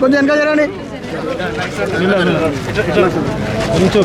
కొంచెం వెనక జరండి కొంచెం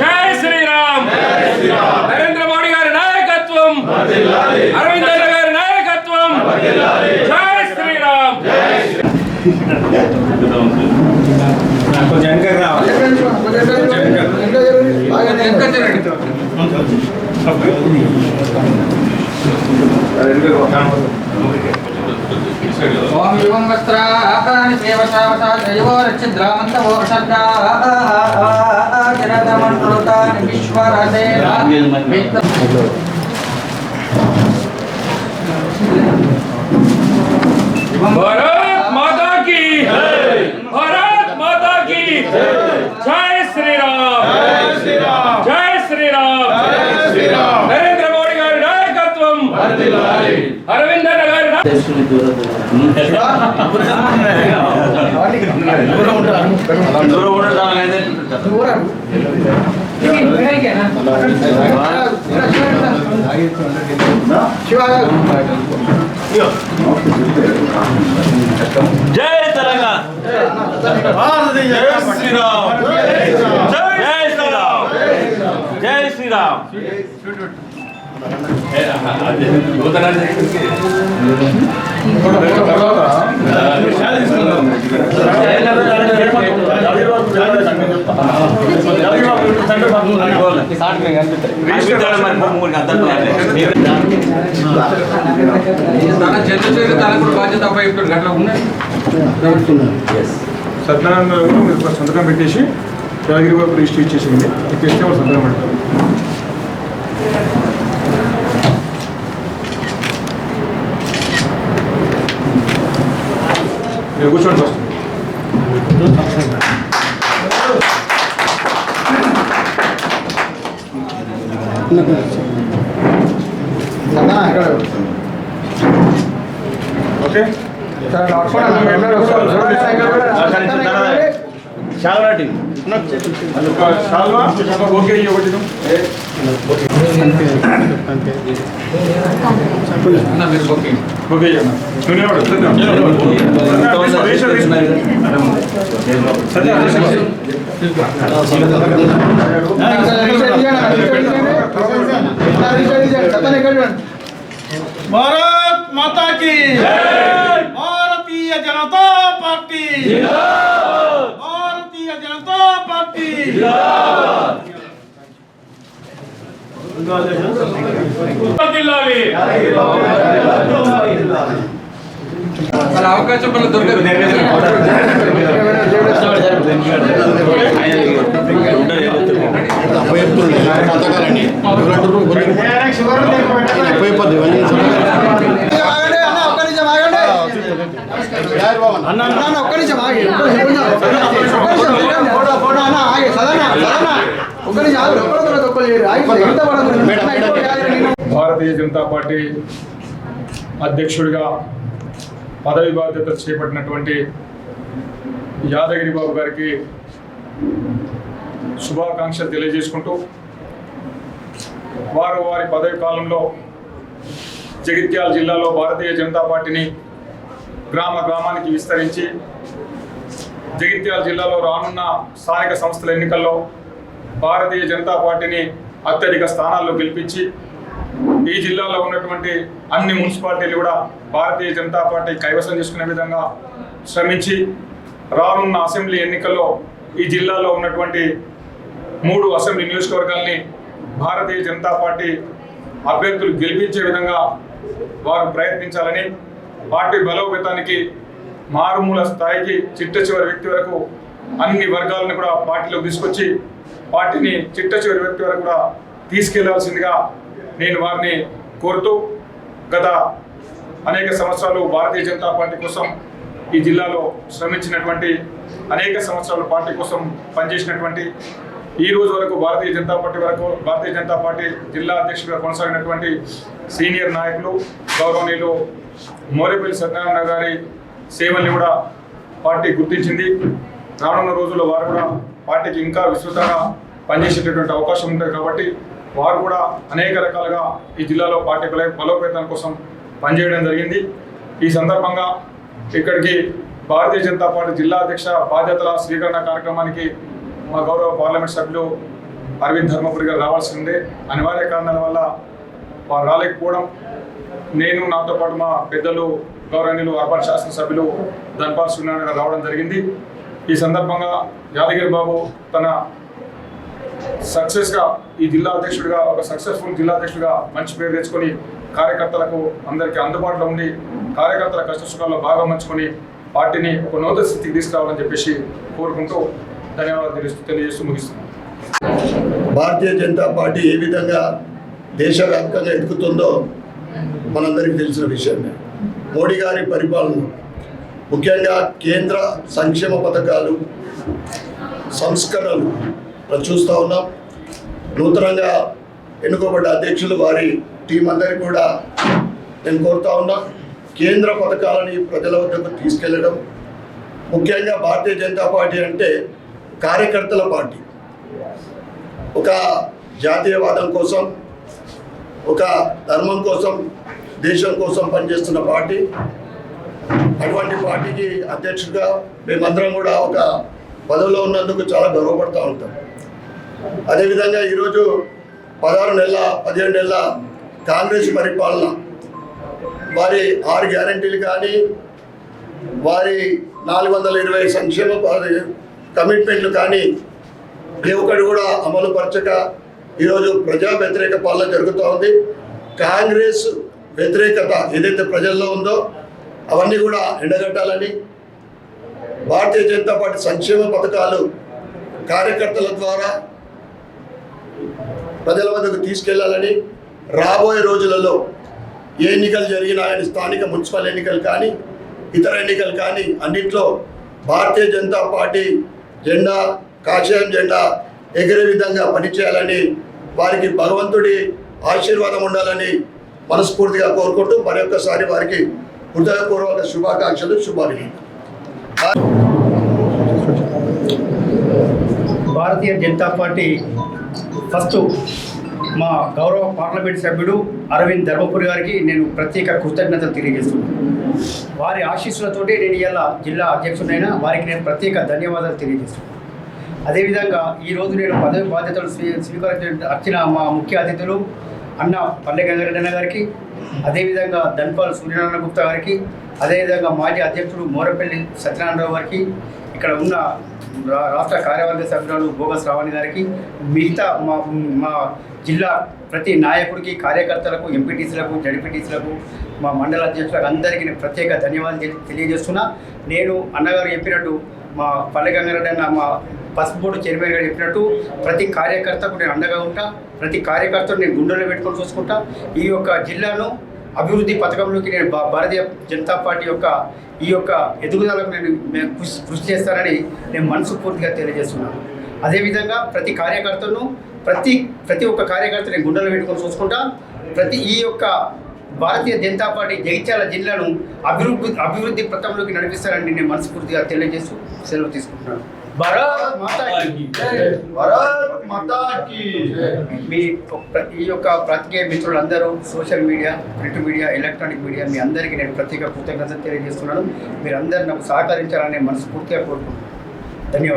జై శ్రీరామ్. నరేంద్ర మోడీ గారి నాయకత్వం. అరవింద్ గారి నాయకత్వం. జై శ్రీరామ్. ओम माता की भारत माता की। जय श्री राम। जय श्री राम। जय श्री राम। नरेंद्र मोदी गारी नायकत्व అన్న గారి నాయకత్వం జై తెలంగాణ జై శ్రీరామ్ జై శ్రీరామ్ జై శ్రీరామ్ సత్యనారాయణ గారు మీరు ఒక సంతకం పెట్టేసి యాదగిరి బాబు రిజిస్టర్ ఇచ్చేసింది ఇచ్చేస్తే వాళ్ళు సంతకం పెడతారు మీరు కూర్చోండి ఫస్ట్ ఓకే ఒక శాల్వా ఓకే ఇవ్వండి ఓకే ఇవ్వండి నూనె వాడు సత్యం రేషన్ రేషన్ అవకాశం వల్ల దొరకదు. అప్పచెప్తుండే అన్న ఒక్క నిమిషం అన్న ఒక్క నిమిషం ఆగి ఒక్క నిమిషం, ఒక్క నిమిషం, ఒక్క నిమిషం. ఫోటో ఫోటో అన్న ఆగి సదన్న సదన్న ఒక్క నిమిషం ఆగి ఒక్కరు తర్వాత ఒక్కరు చేయరు ఆగి ఎంత పడదు madam, madam. Bharatiya Janata party అధ్యక్షుడిగా పదవి బాధ్యతలు చేపట్టినటువంటి యాదగిరి బాబు గారికి శుభాకాంక్షలు తెలియజేసుకుంటూ వారు వారి పదవి కాలంలో జగిత్యాల జిల్లాలో భారతీయ జనతా పార్టీని గ్రామ గ్రామానికి విస్తరించి జగిత్యాల జిల్లాలో రానున్న స్థానిక సంస్థల ఎన్నికల్లో భారతీయ జనతా పార్టీని అత్యధిక స్థానాల్లో గెలిపించి ఈ జిల్లాలో ఉన్నటువంటి అన్ని మున్సిపాలిటీలు కూడా భారతీయ జనతా పార్టీ కైవసం చేసుకునే విధంగా శ్రమించి రానున్న అసెంబ్లీ ఎన్నికల్లో ఈ జిల్లాలో ఉన్నటువంటి మూడు అసెంబ్లీ నియోజకవర్గాల్ని భారతీయ జనతా పార్టీ అభ్యర్థులు గెలిపించే విధంగా వారు ప్రయత్నించాలని పార్టీ బలోపేతానికి మారుమూల స్థాయికి చిట్ట చివరి వ్యక్తి వరకు అన్ని వర్గాలను కూడా పార్టీలోకి తీసుకొచ్చి పార్టీని చిట్ట చివరి వ్యక్తి వరకు కూడా తీసుకెళ్ళాల్సిందిగా నేను వారిని కోరుతూ గత అనేక సంవత్సరాలు భారతీయ జనతా పార్టీ కోసం ఈ జిల్లాలో శ్రమించినటువంటి అనేక సంవత్సరాలు పార్టీ కోసం పనిచేసినటువంటి ఈ రోజు వరకు భారతీయ జనతా పార్టీ వరకు భారతీయ జనతా పార్టీ జిల్లా అధ్యక్షుడిగా కొనసాగినటువంటి సీనియర్ నాయకులు గౌరవనీయులు మోరేపల్లి సత్యనారాయణ గారి సేవల్ని కూడా పార్టీ గుర్తించింది. రానున్న రోజుల్లో వారు కూడా పార్టీకి ఇంకా విస్తృతంగా పనిచేసేటటువంటి అవకాశం ఉంటుంది కాబట్టి వారు కూడా అనేక రకాలుగా ఈ జిల్లాలో పార్టీ బల బలోపేతం కోసం పనిచేయడం జరిగింది. ఈ సందర్భంగా ఇక్కడికి భారతీయ జనతా పార్టీ జిల్లా అధ్యక్ష బాధ్యతల స్వీకరణ కార్యక్రమానికి మా గౌరవ పార్లమెంట్ సభ్యులు అరవింద్ ధర్మపురి గారు రావాల్సి ఉండే అనివార్య కారణాల వల్ల వారు రాలేకపోవడం. నేను నాతో పాటు మా పెద్దలు గౌరవనీయులు అర్బన్ శాసనసభ్యులు ధన్పాల్ సూర్యనారాయణ రావడం జరిగింది. ఈ సందర్భంగా యాదగిరి బాబు తన సక్సెస్గా ఈ జిల్లా అధ్యక్షుడిగా ఒక సక్సెస్ఫుల్ జిల్లా అధ్యక్షుడిగా మంచి పేరు తెచ్చుకొని కార్యకర్తలకు అందరికీ అందుబాటులో ఉండి కార్యకర్తల కష్టసుఖాల్లో బాగా మంచుకొని పార్టీని ఒక నూతన స్థితికి తీసుకురావాలని చెప్పేసి కోరుకుంటూ ధన్యవాదాలు తెలియజేస్తూ ముగిస్తున్నాను. భారతీయ జనతా పార్టీ ఏ విధంగా దేశవ్యాప్తంగా ఎదుగుతుందో మనందరికీ తెలిసిన విషయమే. మోడీ గారి పరిపాలన ముఖ్యంగా కేంద్ర సంక్షేమ పథకాలు సంస్కరణలు మనం చూస్తూ ఉన్నాం. నూతనంగా ఎన్నుకోబడ్డ అధ్యక్షులు వారి టీం అందరికీ కూడా నేను కోరుతా ఉన్నా కేంద్ర పథకాలని ప్రజల వద్దకు తీసుకెళ్ళడం ముఖ్యంగా భారతీయ జనతా పార్టీ అంటే కార్యకర్తల పార్టీ. ఒక జాతీయవాదం కోసం ఒక ధర్మం కోసం దేశం కోసం పనిచేస్తున్న పార్టీ. అటువంటి పార్టీకి అధ్యక్షుడిగా మేమందరం కూడా ఒక పదవిలో ఉన్నందుకు చాలా గర్వపడుతూ ఉంటాం. అదేవిధంగా ఈరోజు పదహారు నెలల పదిహేడు నెలల కాంగ్రెస్ పరిపాలన. వారి ఆరు గ్యారంటీలు కానీ వారి నాలుగు వందల ఇరవై సంక్షేమ కమిట్మెంట్లు కానీ ఏ ఒక్కటి కూడా అమలు పరచక ఈరోజు ప్రజా వ్యతిరేక పాలన జరుగుతూ ఉంది. కాంగ్రెస్ వ్యతిరేకత ఏదైతే ప్రజల్లో ఉందో అవన్నీ కూడా ఎండగట్టాలని భారతీయ జనతా పార్టీ సంక్షేమ పథకాలు కార్యకర్తల ద్వారా ప్రజల వద్దకు తీసుకెళ్ళాలని రాబోయే రోజులలో ఏ ఎన్నికలు జరిగినాయని స్థానిక మున్సిపల్ ఎన్నికలు కానీ ఇతర ఎన్నికలు కానీ అన్నింటిలో భారతీయ జనతా పార్టీ జెండా కాషాయం జెండా ఎగిరే విధంగా పనిచేయాలని వారికి భగవంతుడి ఆశీర్వాదం ఉండాలని మనస్ఫూర్తిగా కోరుకుంటూ మరొకసారి వారికి హృదయపూర్వక శుభాకాంక్షలు శుభాభినందనలు. భారతీయ జనతా పార్టీ ఫస్ట్ మా గౌరవ పార్లమెంట్ సభ్యుడు అరవింద్ ధర్మపురి గారికి నేను ప్రత్యేక కృతజ్ఞతలు తెలియజేస్తున్నాను. వారి ఆశీస్సులతోటి నేను ఇలా జిల్లా అధ్యక్షుడైనా వారికి నేను ప్రత్యేక ధన్యవాదాలు తెలియజేస్తున్నాను. అదేవిధంగా ఈరోజు నేను పదవి బాధ్యతలు స్వీ స్వీకరించిన వచ్చిన మా ముఖ్య అతిథులు అన్న పల్లె గంగారెడ్డి గారికి అదేవిధంగా ధన్పాల్ సూర్యనారాయణ గుప్తా గారికి అదేవిధంగా మాజీ అధ్యక్షుడు మోరపల్లి సత్యనారాయణరావు గారికి ఇక్కడ ఉన్న రా- రాష్ట్ర కార్యవర్గ సభ్యురాలు భోగస్ శ్రావణి గారికి మిగతా మా మా జిల్లా ప్రతి నాయకుడికి కార్యకర్తలకు ఎంపీటీసీలకు జడ్పీటీసీలకు మా మండల అధ్యక్షులకు అందరికీ నేను ప్రత్యేక ధన్యవాదాలు తెలియజేస్తున్నా. నేను అన్నగారు చెప్పినట్టు మా పల్లె గంగారెడ్డి అన్న మా పసుపు బోర్డు చైర్మన్ గారు చెప్పినట్టు ప్రతి కార్యకర్తకు నేను అండగా ఉంటా ప్రతి కార్యకర్తను నేను గుండెలో పెట్టుకొని చూసుకుంటా. ఈ యొక్క జిల్లాను అభివృద్ధి పథకంలోకి నేను భారతీయ జనతా పార్టీ యొక్క ఈ యొక్క ఎదుగుదలకు నేను నేను కృషి కృషి చేస్తానని నేను మనస్ఫూర్తిగా తెలియజేస్తున్నాను. అదేవిధంగా ప్రతి కార్యకర్తను ప్రతి ప్రతి ఒక్క కార్యకర్తని గుండెలు పెట్టుకొని చూసుకుంటా ప్రతి ఈ యొక్క భారతీయ జనతా పార్టీ జగిత్యాల జిల్లాను అభివృద్ధి అభివృద్ధి పథంలోకి నడిపిస్తారని నేను మనస్ఫూర్తిగా తెలియజేస్తూ సెలవు తీసుకుంటున్నాను. భారత్ మాతాకి భారత్ మాతా కీ మీ ఈ యొక్క ప్రతికే మిత్రులందరూ social media print media electronic media మీ అందరికీ నేను ప్రత్యేక కృతజ్ఞతలు తెలియజేస్తున్నాను. మీరందరూ నాకు సహకరించాలని మనస్ఫూర్తిగా కోరుకుంటున్నాను. ధన్యవాదాలు.